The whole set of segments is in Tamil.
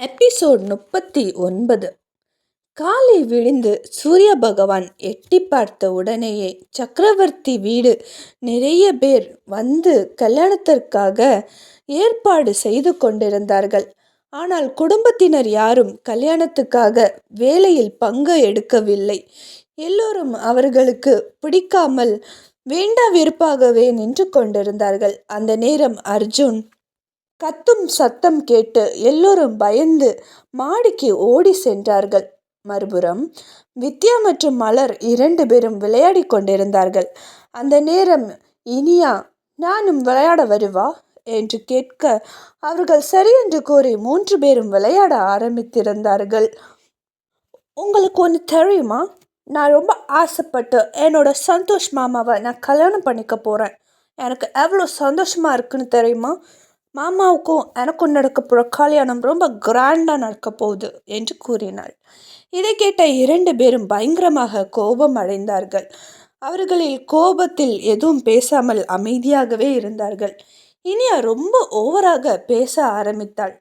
எபிசோட் முப்பத்தி ஒன்பது. காலை விழுந்து சூரிய பகவான் எட்டி பார்த்த உடனேயே சக்கரவர்த்தி வீடு நிறைய பேர் வந்து கல்யாணத்திற்காக ஏற்பாடு செய்து கொண்டிருந்தார்கள். ஆனால் குடும்பத்தினர் யாரும் கல்யாணத்துக்காக வேலையில் பங்கு எடுக்கவில்லை. எல்லோரும் அவர்களுக்கு பிடிக்காமல் வேண்டா வெறுப்பாகவே நின்று கொண்டிருந்தார்கள். அந்த நேரம் அர்ஜுன் கத்தும் சத்தம் கேட்டு எல்லோரும் பயந்து மாடிக்கு ஓடி சென்றார்கள். மறுபுறம் வித்யா மற்றும் மலர் இரண்டு பேரும் விளையாடி கொண்டிருந்தார்கள். அந்த நேரம் இனியா நானும் விளையாட வருவா? என்று கேட்க அவர்கள் சரி என்று கூறி மூன்று பேரும் விளையாட ஆரம்பித்திருந்தார்கள். உங்களுக்கு ஒன்று தெரியுமா? நான் ரொம்ப ஆசைப்பட்டு என்னோட சந்தோஷ் மாமாவை நான் கல்யாணம் பண்ணிக்க போகிறேன் எனக்கு எவ்வளோ சந்தோஷமாக இருக்குன்னு தெரியுமா? மாமாவுக்கும் எனக்கும் நடக்க போகிற கல்யாணம் ரொம்ப கிராண்டாக நடக்க போகுது என்று கூறினாள். இதை கேட்ட இரண்டு பேரும் பயங்கரமாக கோபம் அடைந்தார்கள். அவர்களில் கோபத்தில் எதுவும் பேசாமல் அமைதியாகவே இருந்தார்கள். இனியா ரொம்ப ஓவராக பேச ஆரம்பித்தாள்.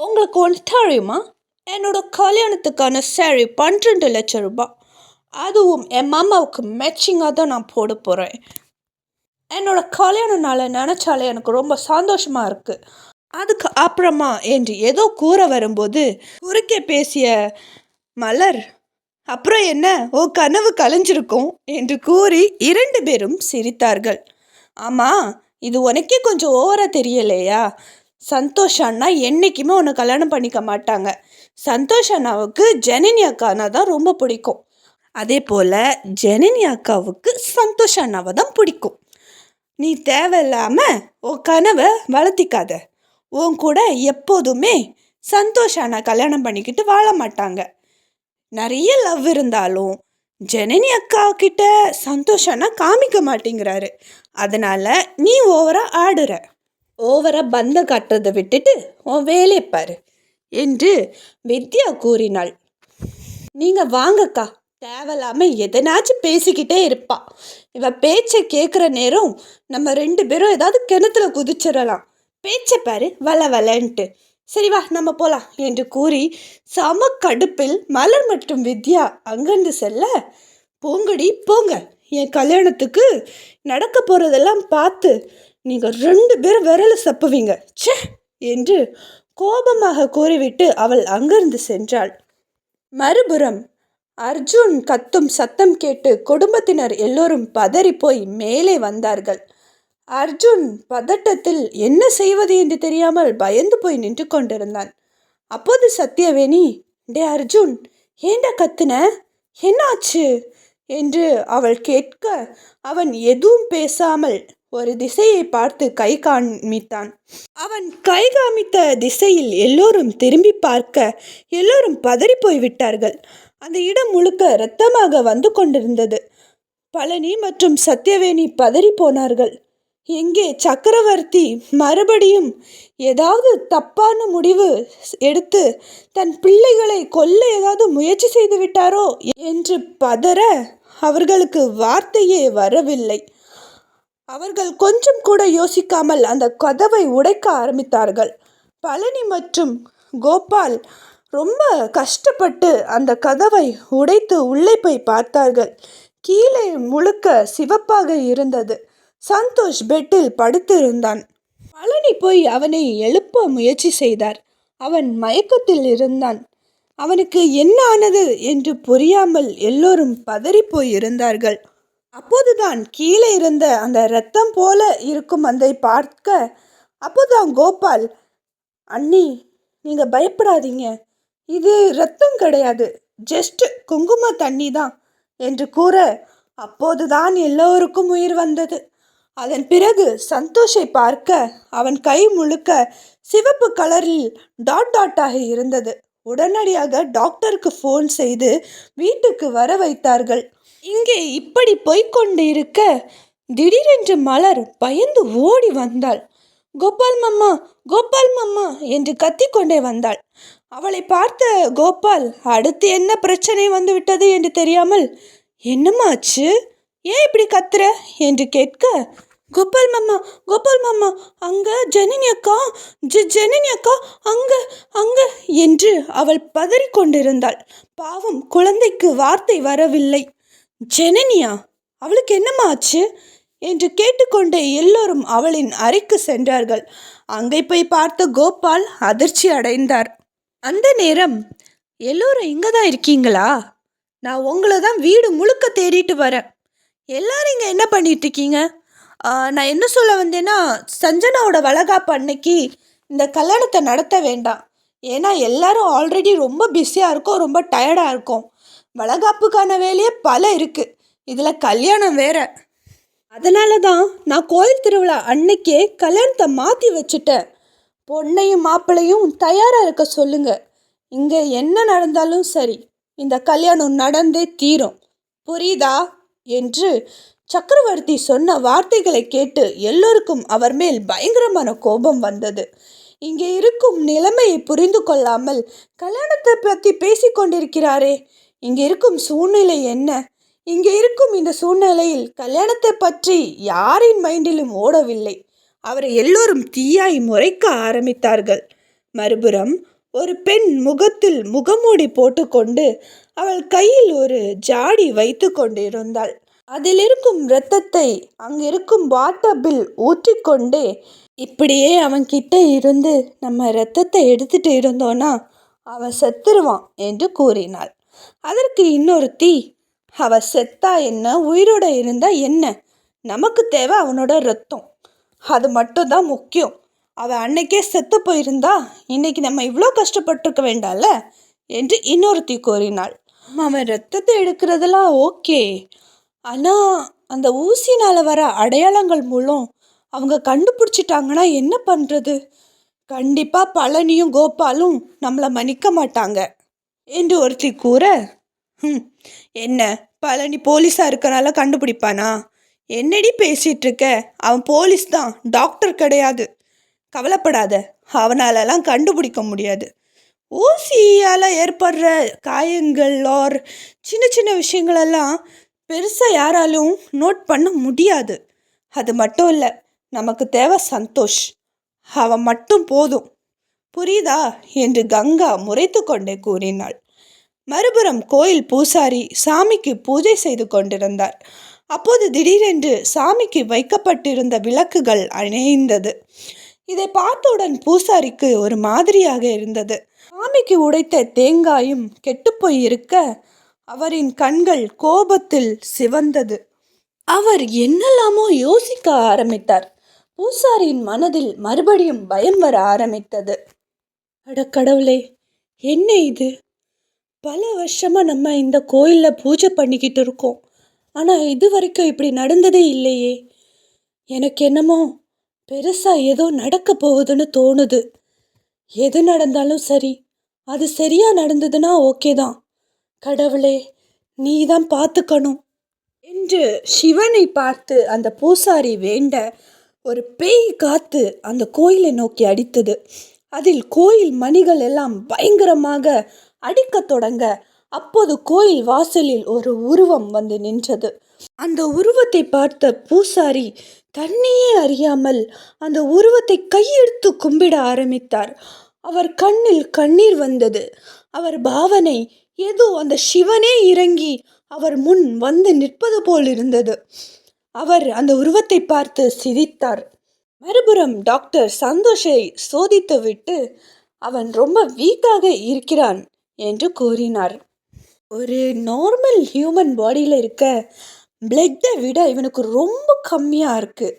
உங்களுக்கு ஒன்று தெரியுமா என்னோட கல்யாணத்துக்கான சேரீ பன்னிரெண்டு லட்சம் ரூபாய் அதுவும் என் மாமாவுக்கு மேட்சிங்காக தான் நான் போட போகிறேன் என்னோட கல்யாண நாளை நினச்சாலே எனக்கு ரொம்ப சந்தோஷமாக இருக்குது அதுக்கு அப்புறமா என்று ஏதோ கூற வரும்போது குறுக்கே பேசிய மலர் அப்புறம் என்ன? ஓ கனவு கலைஞ்சிருக்கும் என்று கூறி இரண்டு பேரும் சிரித்தார்கள். ஆமாம் இது உனக்கே கொஞ்சம் ஓவராக தெரியலையா? சந்தோஷ் அண்ணா என்றைக்குமே உன்னை கல்யாணம் பண்ணிக்க மாட்டாங்க. சந்தோஷ் அண்ணாவுக்கு ஜனனி அக்கானா தான் ரொம்ப பிடிக்கும். அதே போல் ஜனனி அக்காவுக்கு சந்தோஷ் அண்ணாவை தான் பிடிக்கும். நீ தேவையில்லாமல் உன் கனவை வளர்த்திக்காத. உன் கூட எப்போதுமே சந்தோஷான கல்யாணம் பண்ணிக்கிட்டு வாழ மாட்டாங்க. நிறைய லவ் இருந்தாலும் ஜனனி அக்கா கிட்ட சந்தோஷம்னா காமிக்க மாட்டேங்கிறாரு. அதனால நீ ஓவரா ஆடுற. ஓவரா பந்த காட்டுறதை விட்டுட்டு உன் வேலையை பாரு. என்று வித்யா கூறினாள். நீங்க வாங்கக்கா. தேவையில்லாமல் எதனாச்சும் பேசிக்கிட்டே இருப்பாள் இவள் பேச்சை கேட்குற நேரம் நம்ம ரெண்டு பேரும் ஏதாவது கிணத்துல குதிச்சிடலாம். பேச்சை பாரு வள வளன்ட்டு. சரி வா நம்ம போகலாம் என்று கூறி சம கடுப்பில் மலர் மற்றும் வித்யா அங்கிருந்து செல்ல. போங்கடி போங்க. என் கல்யாணத்துக்கு நடக்க போகிறதெல்லாம் பார்த்து நீங்கள் ரெண்டு பேரும் விரல சப்புவீங்க. ச்சே! என்று கோபமாக கூறிவிட்டு அவள் அங்கிருந்து சென்றாள். மறுபுறம் அர்ஜுன் கத்தும் சத்தம் கேட்டு குடும்பத்தினர் எல்லோரும் பதறி போய் மேலே வந்தார்கள். அர்ஜுன் பதட்டத்தில் என்ன செய்வது என்று தெரியாமல் பயந்து போய் நின்று கொண்டிருந்தான். அப்போது சத்யவேணி டே அர்ஜுன் ஏண்டா கத்துன? என்னாச்சு? என்று அவள் கேட்க அவன் எதுவும் பேசாமல் ஒரு திசையை பார்த்து கை காமித்தான் அவன் கை காமித்த திசையில் எல்லோரும் திரும்பி பார்க்க எல்லோரும் பதறி போய் விட்டார்கள். அந்த இடம் முழுக்க இரத்தமாக வந்து கொண்டிருந்தது. பழனி மற்றும் சத்யவேணி பதறி போனார்கள். எங்கே சக்கரவர்த்தி மறுபடியும் ஏதாவது தப்பான முடிவு எடுத்து தன் பிள்ளைகளை கொல்ல ஏதாவது முயற்சி செய்து விட்டாரோ என்று பதற அவர்களுக்கு வார்த்தையே வரவில்லை. அவர்கள் கொஞ்சம் கூட யோசிக்காமல் அந்த கதவை உடைக்க ஆரம்பித்தார்கள். பழனி மற்றும் கோபால் ரொம்ப கஷ்டப்பட்டு அந்த கதவை உடைத்து உள்ளே போய் பார்த்தார்கள். கீழே முழுக்க சிவப்பாக இருந்தது. சந்தோஷ் பெட்டில் படுத்திருந்தான். பழனி போய் அவனை எழுப்ப முயற்சி செய்தார். அவன் மயக்கத்தில் இருந்தான். அவனுக்கு என்ன ஆனது என்று புரியாமல் எல்லோரும் பதறிப்போய் இருந்தார்கள் அப்போதுதான் கீழே இருந்த அந்த ரத்தம் போல இருக்கும் அதை பார்க்க அப்போதான் கோபால் அண்ணி நீங்கள் பயப்படாதீங்க. இது ரத்தம் கிடையாது. ஜஸ்ட் குங்கும தண்ணி தான் என்று கூற அப்போதுதான் எல்லோருக்கும் உயிர் வந்தது. அதன் பிறகு சந்தோஷை பார்க்க அவன் கை முழுக்க சிவப்பு கலரில் டாட் டாட்டாக இருந்தது. உடனடியாக டாக்டருக்கு ஃபோன் செய்து வீட்டுக்கு வர வைத்தார்கள். இங்கே இப்படி போய்கொண்டு இருக்க திடீரென்று மலர் பயந்து ஓடி வந்தாள். கோபால் மம்மா கோபால் மம்மா என்று கத்திக்கொண்டே வந்தாள். அவளை பார்த்த கோபால் அடுத்து என்ன பிரச்சனை வந்துவிட்டது என்று தெரியாமல் என்னம்மாச்சு ஏன் இப்படி கத்துற? என்று கேட்க கோபால் மாமா கோபால் மாமா அங்க ஜனனி அக்கா ஜ ஜனனி அக்கா அங்க அங்க என்று அவள் பதறிக்கொண்டிருந்தாள் பாவம் குழந்தைக்கு வார்த்தை வரவில்லை. ஜெனனியா? அவளுக்கு என்னம்மா ஆச்சு? என்று கேட்டுக்கொண்டே எல்லோரும் அவளின் அறைக்கு சென்றார்கள். அங்கே போய் பார்த்த கோபால் அதிர்ச்சி அடைந்தார். அந்த நேரம் எல்லோரும் இங்கே தான் இருக்கீங்களா? நான் உங்களை தான் வீடு முழுக்க தேடிட்டு வரேன். எல்லாரும் இங்கே என்ன பண்ணிட்டு இருக்கீங்க? நான் என்ன சொல்ல வந்தேன்னா சஞ்சனாவோட வளகாப்பு அன்னைக்கு இந்த கல்யாணத்தை நடத்த வேண்டாம். ஏன்னா எல்லாரும் ஆல்ரெடி ரொம்ப பிஸியாக இருக்கும் ரொம்ப டயர்டாக இருக்கும். வளகாப்புக்கான வேலையே பல இருக்குது இதில் கல்யாணம் வேறு. அதனால தான் நான் கோயில் திருவிழா அன்னைக்கே கல்யாணத்தை மாற்றி வச்சுட்டேன். பொண்ணையும் மாப்பிள்ளையும் தயாராக இருக்க சொல்லுங்க. இங்கே என்ன நடந்தாலும் சரி இந்த கல்யாணம் நடந்தே தீரும். புரியுதா? என்று சக்கரவர்த்தி சொன்ன வார்த்தைகளை கேட்டு எல்லோருக்கும் அவர் மேல் பயங்கரமான கோபம் வந்தது. இங்கே இருக்கும் நிலைமையை புரிந்து கொள்ளாமல் கல்யாணத்தை பற்றி பேசிக்கொண்டிருக்கிறாரே. இங்கே இருக்கும் சூழ்நிலை என்ன? இங்கே இருக்கும் இந்த சூழ்நிலையில் கல்யாணத்தை பற்றி யாரின் மைண்டிலும் ஓடவில்லை. அவரை எல்லோரும் தீயாய் முறைக்க ஆரம்பித்தார்கள். மறுபுறம் ஒரு பெண் முகத்தில் முகமூடி போட்டுக்கொண்டு அவள் கையில் ஒரு ஜாடி வைத்து கொண்டிருந்தாள். அதில் இருக்கும் இரத்தத்தை அங்கிருக்கும் வாட்டபில் ஊற்றிக்கொண்டே இப்படியே அவன்கிட்ட இருந்து நம்ம இரத்தத்தை எடுத்துட்டு இருந்தோன்னா அவன் செத்துருவான் என்று கூறினாள். அதற்கு இன்னொரு தீ அவ செத்தா என்ன? உயிரோட இருந்தா என்ன? நமக்கு தேவை அவனோட ரத்தம். அது மட்டும்தான் முக்கியம். அவள் அன்னைக்கே செத்து போயிருந்தா இன்னைக்கு நம்ம இவ்வளோ கஷ்டப்பட்டிருக்க வேண்டாம்ல? என்று இன்னொருத்தி கூறினாள். அவன் ரத்தத்தை எடுக்கிறதெல்லாம் ஓகே. ஆனால் அந்த ஊசினால் வர அடையாளங்கள் மூலம் அவங்க கண்டுபிடிச்சிட்டாங்கன்னா என்ன பண்ணுறது கண்டிப்பாக பழனியும் கோபாலும் நம்மளை மன்னிக்க மாட்டாங்க. என்று ஒருத்தி கூற ம் என்ன? பழனி போலீஸாக இருக்கனால கண்டுபிடிப்பானா? என்னடி பேசிகிட்டு இருக்க அவன் போலீஸ் தான் டாக்டர் கிடையாது. கவலைப்படாத அவனாலலாம் கண்டுபிடிக்க முடியாது. ஊசியால் ஏற்படுற காயங்கள் ஆர் சின்ன சின்ன விஷயங்களெல்லாம் பெருசாக யாராலும் நோட் பண்ண முடியாது. அது மட்டும் இல்லை நமக்கு தேவை சந்தோஷ். அவன் மட்டும் போதும். புரியுதா? என்று கங்கா முறைத்து கொண்டே கூறினாள். மறுபுறம் கோயில் பூசாரி சாமிக்கு பூஜை செய்து கொண்டிருந்தார். அப்போது திடீரென்று சாமிக்கு வைக்கப்பட்டிருந்த விளக்குகள் அணைந்தது. இதை பார்த்தவுடன் பூசாரிக்கு ஒரு மாதிரியாக இருந்தது. சாமிக்கு உடைத்த தேங்காயும் கெட்டுப்போய் இருக்க அவரின் கண்கள் கோபத்தில் சிவந்தது. அவர் என்னெல்லாமோ யோசிக்க ஆரம்பித்தார். பூசாரியின் மனதில் மறுபடியும் பயம் வர ஆரம்பித்தது. அட கடவுளே என்ன இது? பல வருஷமாக நம்ம இந்த கோயிலில் பூஜை பண்ணிக்கிட்டு இருக்கோம். ஆனால் இது வரைக்கும் இப்படி நடந்ததே இல்லையே. எனக்கு என்னமோ பெருசாக ஏதோ நடக்க போகுதுன்னு தோணுது. எது நடந்தாலும் சரி அது சரியாக நடந்ததுன்னா ஓகே தான். கடவுளே நீ தான் பார்த்துக்கணும். என்று சிவனை பார்த்து அந்த பூசாரி வேண்ட ஒரு பேய் காத்து அந்த கோயிலை நோக்கி அடித்தது. அதில் கோயில் மணிகள் எல்லாம் பயங்கரமாக அடிக்கத் தொடங்க. அப்போது கோயில் வாசலில் ஒரு உருவம் வந்து நின்றது. அந்த உருவத்தை பார்த்த பூசாரி தன்னையே அறியாமல் அந்த உருவத்தை கையெடுத்து கும்பிட ஆரம்பித்தார். அவர் கண்ணில் கண்ணீர் வந்தது. அவர் பாவனை ஏதோ அந்த சிவனே இறங்கி அவர் முன் வந்து நிற்பது போல் இருந்தது. அவர் அந்த உருவத்தை பார்த்து சிரித்தார். மறுபுறம் டாக்டர் சந்தோஷை சோதித்துவிட்டு அவன் ரொம்ப வீக்காக இருக்கிறான். என்று கூறினார். ஒரு நார்மல் ஹியூமன் பாடியில் இருக்க பிளட்டை விட இவனுக்கு ரொம்ப கம்மியாக இருக்குது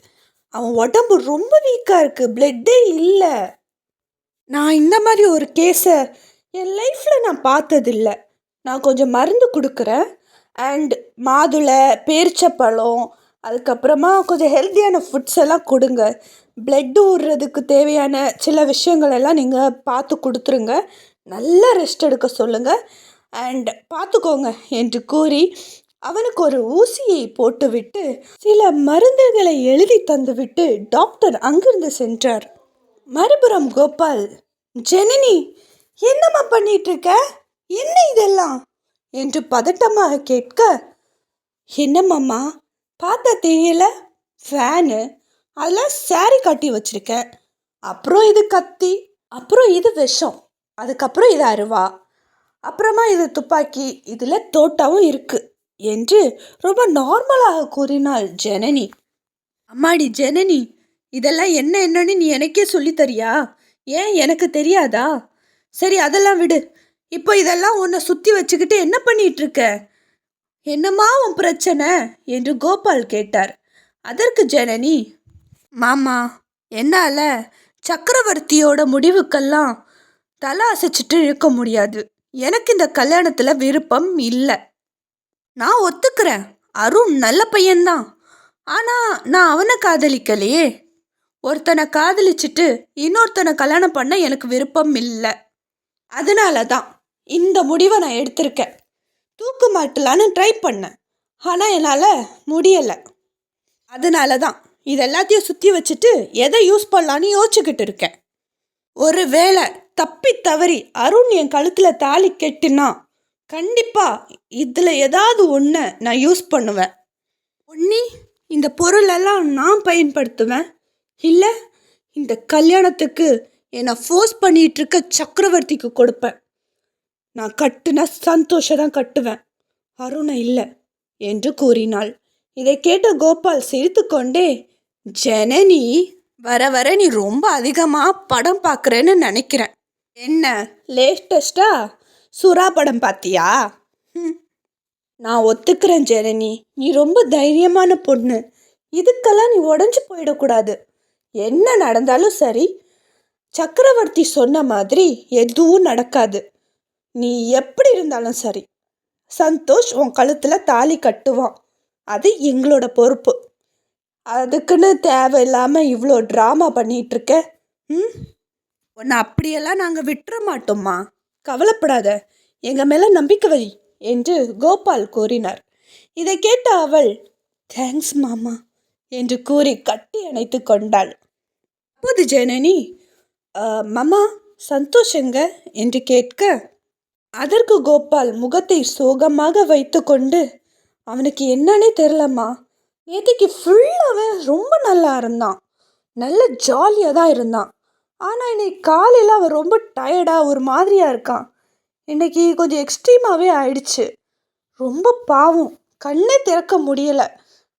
அவன் உடம்பு ரொம்ப வீக்காக இருக்குது பிளட்டே இல்லை. நான் இந்த மாதிரி ஒரு கேஸை என் லைஃப்பில் நான் பார்த்ததில்லை. நான் கொஞ்சம் மருந்து கொடுக்குறேன். அண்ட் மாதுளை பேரிச்சப்பழம் அதுக்கப்புறமா கொஞ்சம் ஹெல்த்தியான ஃபுட்ஸ் எல்லாம் கொடுங்க. பிளட் விடுறதுக்கு தேவையான சில விஷயங்கள் எல்லாம் நீங்கள் பார்த்து கொடுத்துருங்க. நல்லா ரெஸ்ட் எடுக்க சொல்லுங்கள் அண்ட் பார்த்துக்கோங்க என்று கூறி அவனுக்கு ஒரு ஊசியை போட்டுவிட்டு சில மருந்துகளை எழுதி தந்துவிட்டு டாக்டர் அங்கிருந்து சென்றார். மறுபுறம் கோபால் ஜெனனி என்னம்மா பண்ணிட்டு இருக்க என்ன இதெல்லாம்? என்று பதட்டமாக கேட்க என்னம்மாம்மா பார்த்தா தெரியல. ஃபேனு அதெல்லாம் சாரி கட்டி வச்சுருக்கேன் அப்புறம் இது கத்தி அப்புறம் இது விஷம். அதுக்கப்புறம் இது அருவா. அப்புறமா இது துப்பாக்கி. இதில் தோட்டாவும் இருக்குது என்று ரொம்ப நார்மலாக கூறினாள் ஜனனி. அம்மாடி ஜனனி இதெல்லாம் என்ன என்னன்னு நீ எனக்கே சொல்லித் தரியா? ஏன் எனக்கு தெரியாதா? சரி அதெல்லாம் விடு. இப்போ இதெல்லாம் உன்னை சுற்றி வச்சுக்கிட்டு என்ன பண்ணிட்டு இருக்க என்னம்மா உன் பிரச்சனை? என்று கோபால் கேட்டார். அதற்கு ஜனனி மாமா என்னால் சக்கரவர்த்தியோட முடிவுக்கெல்லாம் தலை அசைச்சிட்டு இருக்க முடியாது. எனக்கு இந்த கல்யாணத்தில் விருப்பம் இல்லை. நான் ஒத்துக்கிறேன். அருண் நல்ல பையன்தான். ஆனால் நான் அவனை காதலிக்கலையே. ஒருத்தனை காதலிச்சிட்டு இன்னொருத்தனை கல்யாணம் பண்ண எனக்கு விருப்பம் இல்லை. அதனால தான் இந்த முடிவை நான் எடுத்திருக்கேன். தூக்கு மாட்டலான்னு ட்ரை பண்ணேன். ஆனால் என்னால் முடியலை. அதனால தான் இது எல்லாத்தையும் சுற்றி வச்சுட்டு எதை யூஸ் பண்ணலான்னு யோசிச்சுக்கிட்டு இருக்கேன். ஒரு வேளை தப்பி தவறி அருண் என் கழுத்தில் தாலி கெட்டுனா கண்டிப்பாக இதில் ஏதாவது ஒன்று நான் யூஸ் பண்ணுவேன். ஒன்னி இந்த பொருளெல்லாம் நான் பயன்படுத்துவேன். இல்லை இந்த கல்யாணத்துக்கு என்னை ஃபோர்ஸ் பண்ணிகிட்ருக்க இருக்க சக்கரவர்த்திக்கு கொடுப்பேன். நான் கட்டுனா சந்தோஷம் தான் கட்டுவேன். அருணை இல்லை என்று கூறினாள். இதை கேட்ட கோபால் சிரித்துக்கொண்டே ஜனனி வர வர நீ ரொம்ப அதிகமாக படம் பார்க்குறேன்னு நினைக்கிறேன். என்ன லேட்டஸ்டா சுறா படம் பார்த்தியா ம். நான் ஒத்துக்கிறேன் ஜெனனி. நீ ரொம்ப தைரியமான பொண்ணு. இதுக்கெல்லாம் நீ உடஞ்சி போயிடக்கூடாது. என்ன நடந்தாலும் சரி சக்கரவர்த்தி சொன்ன மாதிரி எதுவும் நடக்காது. நீ எப்படி இருந்தாலும் சரி. சந்தோஷ் உன் கழுத்தில் தாலி கட்டுவான். அது எங்களோட பொறுப்பு. அதுக்குன்னு தேவையில்லாமல் இவ்வளோ ட்ராமா பண்ணிகிட்ருக்க ம்? உன்னை அப்படியெல்லாம் நாங்கள் விட்டுற மாட்டோம்மா கவலைப்படாத. எங்கள் மேலே நம்பிக்கை வை என்று கோபால் கூறினார். இதை கேட்ட அவள் தேங்க்ஸ் மாமா என்று கூறி கட்டி அணைத்து கொண்டாள். அப்போது ஜனனி மாமா சந்தோஷங்க என்று கேட்க அதற்கு கோபால் முகத்தை சோகமாக வைத்துக்கொண்டு அவனுக்கு என்னன்னே தெரிலம்மா நேற்றுக்கு ஃபுல்லாகவே ரொம்ப நல்லா இருந்தான். நல்ல ஜாலியாக தான் இருந்தான். ஆனால் இன்னைக்கு காலையில் அவன் ரொம்ப டயர்டாக ஒரு மாதிரியாக இருக்கான் இன்னைக்கு கொஞ்சம் எக்ஸ்ட்ரீமாகவே ஆயிடுச்சு. ரொம்ப பாவம். கண்ணே திறக்க முடியலை.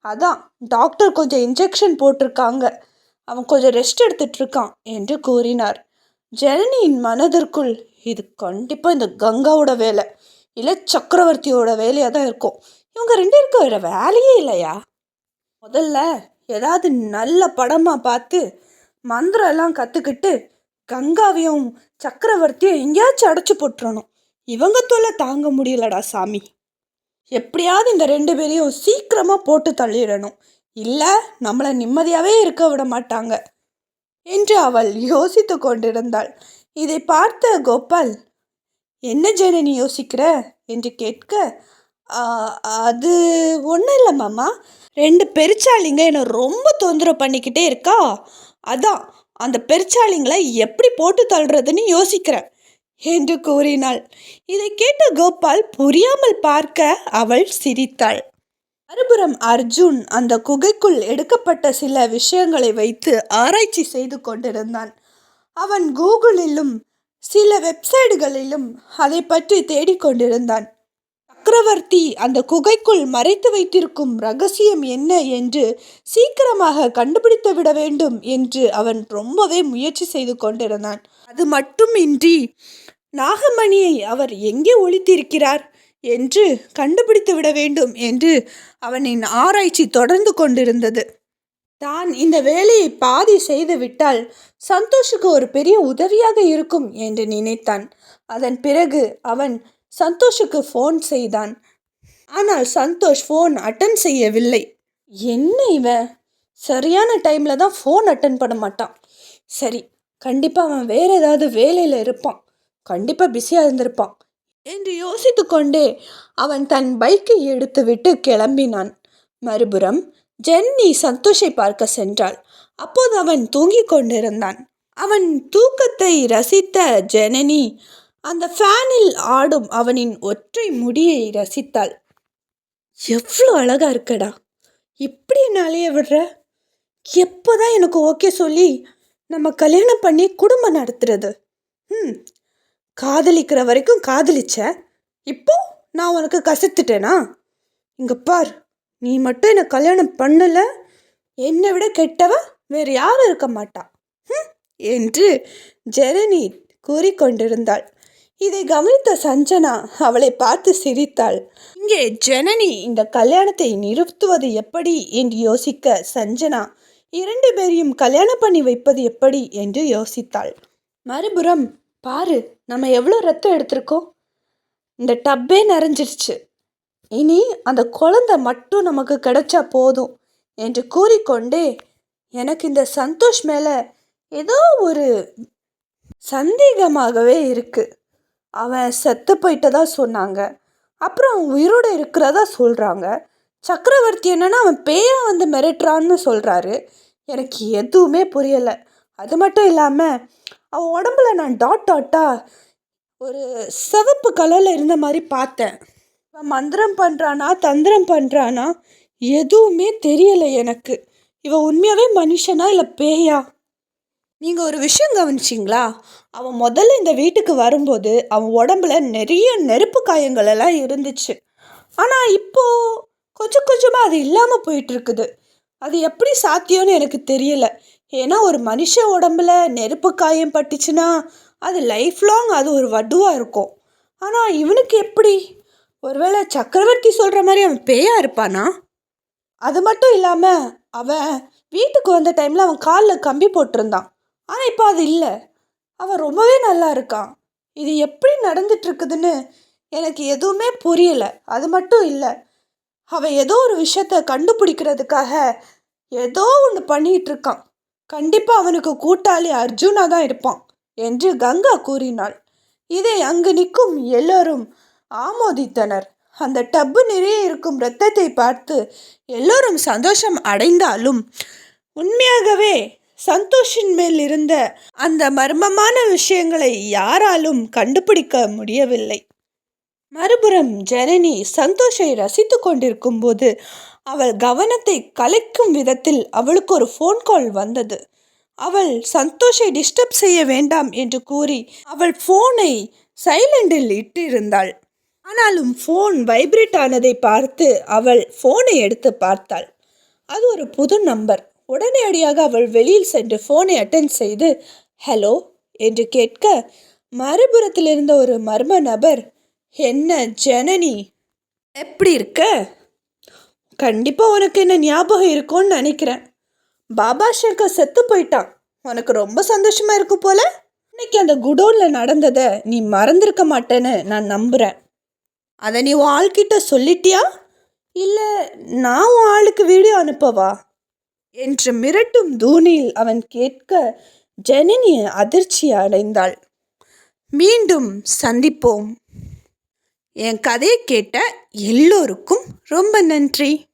அதான் டாக்டர் கொஞ்சம் இன்ஜெக்ஷன் போட்டிருக்காங்க. அவன் கொஞ்சம் ரெஸ்ட் எடுத்துட்ருக்கான் என்று கூறினார். ஜனனியின் மனதிற்குள் இது கண்டிப்பாக இந்த கங்காவோட வேலை. இல்லை சக்கரவர்த்தியோட வேலையாக தான் இருக்கும். இவங்க ரெண்டு பேருக்கும் வேற வேலையே இல்லையா? முதல்ல ஏதாவது நல்ல படமாக பார்த்து மந்திரம் எல்லாம் கற்றுக்கிட்டு கங்காவையும் சக்கரவர்த்தியும் எங்கேயாச்சும் அடைச்சி போட்டுறணும். இவங்க தொல்லை தாங்க முடியலடா சாமி. எப்படியாவது இந்த ரெண்டு பேரையும் சீக்கிரமாக போட்டு தள்ளிடணும். இல்லை நம்மளை நிம்மதியாகவே இருக்க விட மாட்டாங்க என்று அவள் யோசித்து கொண்டிருந்தாள். இதை பார்த்த கோபால் என்ன ஜனனி யோசிக்கிற? என்று கேட்க அது ஒன்றும் இல்லை மாமா. ரெண்டு பெருச்சாளிங்க என்னை ரொம்ப தொந்தரவு பண்ணிக்கிட்டே இருக்கா? அதான் அந்த பெருச்சாளிங்களை எப்படி போட்டு தள்ளுறதுன்னு யோசிக்கிறேன் என்று கூறினாள். இதை கேட்ட கோபால் புரியாமல் பார்க்க அவள் சிரித்தாள். மறுபுறம் அர்ஜுன் அந்த குகைக்குள் எடுக்கப்பட்ட சில விஷயங்களை வைத்து ஆராய்ச்சி செய்து கொண்டிருந்தான். அவன் கூகுளிலும் சில வெப்சைட்டுகளிலும் அதை பற்றி தேடிக்கொண்டிருந்தான். சக்கரவர்த்தி அந்த குகைக்குள் மறைத்து வைத்திருக்கும் ரகசியம் என்ன என்று சீக்கிரமாக கண்டுபிடித்து விட வேண்டும் என்று அவன் ரொம்பவே முயற்சி செய்து கொண்டிருந்தான். அது மட்டுமின்றி நாகமணியை அவர் எங்கே ஒழித்திருக்கிறார் என்று கண்டுபிடித்து விட வேண்டும் என்று அவனின் ஆராய்ச்சி தொடர்ந்து கொண்டிருந்தது. தான் இந்த வேலையை பாதி செய்து விட்டால் சந்தோஷுக்கு ஒரு பெரிய உதவியாக இருக்கும் என்று நினைத்தான். அதன் பிறகு அவன் சந்தோஷுக்கு ஃபோன் செய்தான். ஆனால் சந்தோஷ் ஃபோன் அட்டன் செய்யவில்லை. என்ன இவன் சரியான டைமில் தான் ஃபோன் அட்டன் பண்ண மாட்டான். சரி கண்டிப்பாக அவன் வேற ஏதாவது வேலையில் இருப்பான். கண்டிப்பாக பிஸியாக இருந்திருப்பான். என்று யோசித்து கொண்டே அவன் தன் பைக்கை எடுத்துவிட்டு கிளம்பினான். மறுபுறம் ஜென்னி சந்தோஷை பார்க்க சென்றாள். அப்போது அவன் தூங்கிக் கொண்டிருந்தான். அவன் தூக்கத்தை ரசித்த ஜெனனி அந்த ஃபேனில் ஆடும் அவனின் ஒற்றை முடியை ரசித்தாள். எவ்வளோ அழகா இருக்கடா. இப்படி என்ன அலைய விடுற? எப்போ தான் எனக்கு ஓகே சொல்லி நம்ம கல்யாணம் பண்ணி குடும்பம் நடத்துறது? ம். காதலிக்கிற வரைக்கும் காதலிச்ச? இப்போ நான் உனக்கு கசத்துட்டேனா? இங்கே பார் நீ மட்டும் என்னை கல்யாணம் பண்ணலை. என்னை விட கெட்டவ வேறு யாரும் இருக்க மாட்டா. ம். என்று ஜெரணி கூறிக்கொண்டிருந்தாள். இதை கவனித்த சஞ்சனா அவளை பார்த்து சிரித்தாள். இங்கே ஜனனி இந்த கல்யாணத்தை நிறுத்துவது எப்படி என்று யோசிக்க சஞ்சனா இரண்டு பேரையும் கல்யாணம் பண்ணி வைப்பது எப்படி என்று யோசித்தாள். மறுபுறம் பாரு நம்ம எவ்வளோ ரத்தம் எடுத்திருக்கோம்? இந்த டப்பே நிறைஞ்சிருச்சு. இனி அந்த குழந்தை மட்டும் நமக்கு கிடைச்சா போதும் என்று கூறிக்கொண்டே எனக்கு இந்த சந்தோஷ் மேலே ஏதோ ஒரு சந்தேகமாகவே இருக்குது அவன் செத்து போயிட்டதா சொன்னாங்க. அப்புறம் அவன் உயிரோடு இருக்கிறதா சொல்கிறாங்க சக்கரவர்த்தி என்னென்னா அவன் பேயா வந்து மிரட்டுறான்னு சொல்கிறாரு எனக்கு எதுவுமே புரியலை. அது மட்டும் இல்லாமல் அவன் உடம்புல நான் டாட் டாட்டாக ஒரு சிவப்பு கலரில் இருந்த மாதிரி பார்த்தேன். இவன் மந்திரம் பண்ணுறானா தந்திரம் பண்ணுறானா எதுவுமே தெரியலை எனக்கு. இவன் உண்மையாகவே மனுஷனா இல்லை பேயா? நீங்கள் ஒரு விஷயம் கவனிச்சிங்களா? அவன் முதல்ல இந்த வீட்டுக்கு வரும்போது அவன் உடம்புல நிறைய நெருப்பு காயங்கள் எல்லாம் இருந்துச்சு. ஆனால் இப்போ கொஞ்சம் கொஞ்சமாக அது இல்லாமல் போயிட்டு இருக்குது அது எப்படி சாத்தியம்னு எனக்கு தெரியல. ஏன்னா ஒரு மனுஷ உடம்புல நெருப்பு காயம் பட்டுச்சுன்னா அது லைஃப் லாங் அது ஒரு வடுவாக இருக்கும். ஆனால் இவனுக்கு எப்படி? ஒருவேளை சக்கரவர்த்தி சொல்கிற மாதிரி அவன் பேயா இருப்பானா? அது மட்டும் இல்லாமல் அவன் வீட்டுக்கு வந்த டைமில் அவன் காலில் கம்பி போட்டிருந்தான். ஆனால் இப்போ அது இல்லை. அவன் ரொம்பவே நல்லா இருக்கான் இது எப்படி நடந்துட்டுருக்குதுன்னு எனக்கு எதுவுமே புரியலை. அது மட்டும் இல்லை அவன் ஏதோ ஒரு விஷயத்த கண்டுபிடிக்கிறதுக்காக ஏதோ ஒன்று பண்ணிகிட்ருக்கான் இருக்கான் கண்டிப்பாக அவனுக்கு கூட்டாளி அர்ஜுனா தான் இருப்பான் என்று கங்கா கூறினாள். இதை அங்கு நிற்கும் எல்லோரும் ஆமோதித்தனர். அந்த டப்பு நிறைய இருக்கும் இரத்தத்தை பார்த்து எல்லோரும் சந்தோஷம் அடைந்தாலும் உண்மையாகவே சந்தோஷின் மேல் இருந்த அந்த மர்மமான விஷயங்களை யாராலும் கண்டுபிடிக்க முடியவில்லை. மறுபுறம் ஜனனி சந்தோஷை ரசித்து கொண்டிருக்கும் போது அவள் கவனத்தை கலைக்கும் விதத்தில் அவளுக்கு ஒரு ஃபோன் கால் வந்தது. அவள் சந்தோஷை டிஸ்டர்ப் செய்ய வேண்டாம் என்று கூறி அவள் ஃபோனை சைலண்டில் இட்டிருந்தாள். ஆனாலும் ஃபோன் வைப்ரேட் ஆனதை பார்த்து அவள் ஃபோனை எடுத்து பார்த்தாள். அது ஒரு புது நம்பர் உடனடியாக அவள் வெளியில் சென்று ஃபோனை அட்டன் செய்து ஹலோ என்று கேட்க மறுபுறத்தில் இருந்த ஒரு மர்ம நபர் என்ன ஜனனி? எப்படி இருக்க? கண்டிப்பாக உனக்கு என்ன ஞாபகம் இருக்கும்னு நினைக்கிறேன். பாபா சங்கர் செத்து போயிட்டான். உனக்கு ரொம்ப சந்தோஷமாக இருக்கும் போல? இன்னைக்கு அந்த குடோனில் நடந்ததை நீ மறந்துருக்க மாட்டேன்னு நான் நம்புகிறேன் அதை நீ உன் ஆள்கிட்ட சொல்லிட்டியா? இல்லை நான் உன் ஆளுக்கு வீடியோ அனுப்பவா? என்று மிரட்டும் தூணில் அவன் கேட்க ஜனனி அதிர்ச்சி அடைந்தாள். மீண்டும் சந்திப்போம். என் கதையை கேட்ட எல்லோருக்கும் ரொம்ப நன்றி.